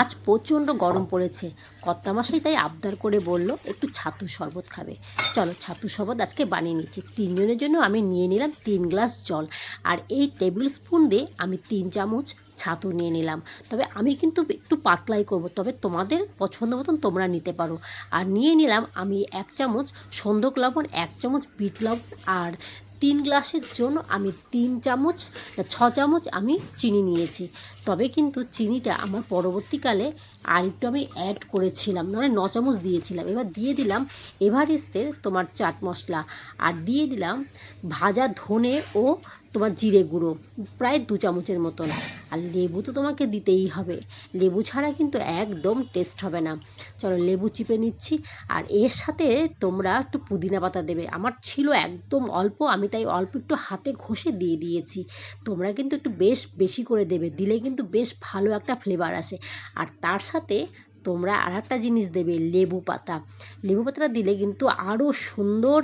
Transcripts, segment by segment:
আজ প্রচণ্ড গরম পড়েছে। কর্তামশাই তাই আবদার করে বলল, একটু ছাতু শরবত খাবে। চলো, ছাতু শরবত আজকে বানিয়ে নিচ্ছি। তিনজনের জন্য আমি নিয়ে নিলাম তিন গ্লাস জল। আর এই টেবিল স্পুন দিয়ে আমি তিন চামচ ছাতু নিয়ে নিলাম। তবে আমি কিন্তু একটু পাতলাই করব। তবে তোমাদের পছন্দ মতন তোমরা নিতে পারো। আর নিয়ে নিলাম আমি এক চামচ সন্ধক লবণ, এক চামচ বিট লবণ, আর তিন গ্লাসের জন্য আমি তিন চামচ, ছ চামচ আমি চিনি নিয়েছি। তবে কিন্তু চিনিটা আমার পরবর্তীকালে আর একটু আমি অ্যাড করেছিলাম মানে ন চামচ দিয়েছিলাম। এবার দিয়ে দিলাম এভারেস্টের তোমার চাট মশলা আর দিয়ে দিলাম ভাজা ধনে ও তোমার জিরে গুঁড়ো, প্রায় দু চামচের মতন। আর লেবু তো তোমাকে দিতেই হবে, লেবু ছাড়া কিন্তু একদম টেস্ট হবে না। চলো লেবু চিপে নিচ্ছি আর এর সাথে তোমরা একটু পুদিনা পাতা দেবে। আমার ছিল একদম অল্প, আমি তাই অল্প একটু হাতে ঘষে দিয়ে দিয়েছি। তোমরা কিন্তু একটু বেশ বেশি করে দেবে, দিলে কিন্তু বেশ ভালো একটা ফ্লেভার আসে। আর তার সাথে তোমরা আর একটা জিনিস দেবে, লেবু পাতা। লেবু পাতাটা দিলে কিন্তু আরও সুন্দর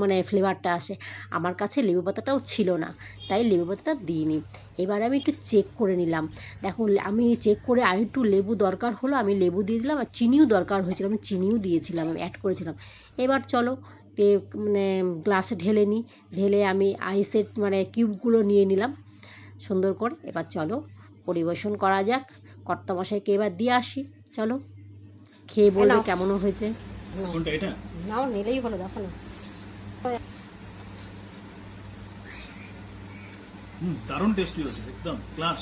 মানে ফ্লেভারটা আসে। আমার কাছে লেবু পাতাটাও ছিল না, তাই লেবু পাতাটা দিইনি। এবার আমি একটু চেক করে নিলাম। দেখো, আমি চেক করে আর একটু লেবু দরকার হলো, আমি লেবু দিয়ে দিলাম আর চিনিও দরকার হয়েছিল। আমি চিনিও দিয়েছিলাম, আমি অ্যাড করেছিলাম। এবার চলো মানে গ্লাসে ঢেলে নিই ঢেলে আমি আইসের মানে কিউবগুলো নিয়ে নিলাম সুন্দর করে। এবার চলো পরিবেশন করা যাক। কর্তামশাইকে এবার দিয়ে আসি? চলো। খেয়ে বলবে কেমন হয়েছে? নাও নিলেই হলো দেখো না। দারুণ টেস্টি হয়েছে একদম ক্লাস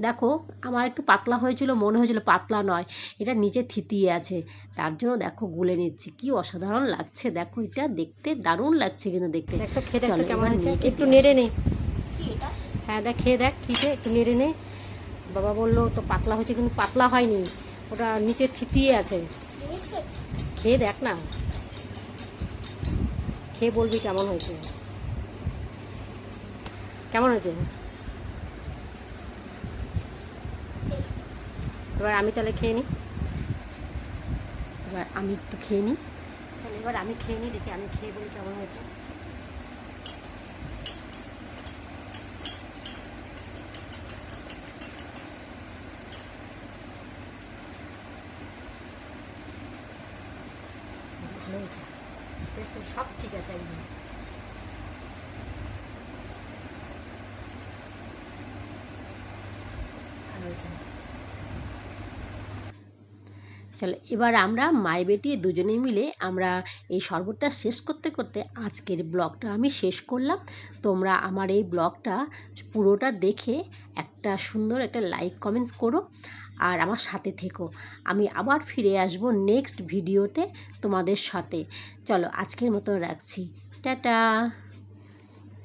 দেখো আমার একটু পাতলা হয়েছিল মনে হয়েছিল পাতলা নয়। এটা নিচে থিতিয়ে আছে। তার জন্য দেখো গুলে নিচ্ছি। কি অসাধারণ লাগছে। দেখো এটা দেখতে দারুণ লাগছে কিন্তু দেখতে। চলো, একটু নেড়ে। নে। হ্যাঁ দেখ, খেয়ে দেখ কিসে একটু নেড়ে নে। বাবা বলল, তো পাতলা হয়েছে কিন্তু পাতলা হয়নি। ওটা নিচে থিতিয়ে আছে। খেয়ে দেখ না। খেয়ে বলবি কেমন হয়েছে। কেমন হয়েছে? এবার আমি তাহলে খেয়ে নিই এবার আমি একটু খেয়ে নিই চল এবার আমি খেয়ে নিই দেখি আমি খেয়ে বলি কেমন হয়েছে। সব ঠিক আছে একদম। চলো, এবার আমরা, মাই বেটি দুজনে মিলে আমরা এই শরবতটা শেষ করতে করতে আজকের ব্লগটা আমি শেষ করলাম। তোমরা আমার এই ব্লগটা পুরোটা দেখে একটা সুন্দর একটা লাইক কমেন্টস করো। আর আমার সাথে থেকো। আমি আবার ফিরে আসব নেক্সট ভিডিওতে তোমাদের সাথে। চলো আজকের মতো রাখছি। টাটা!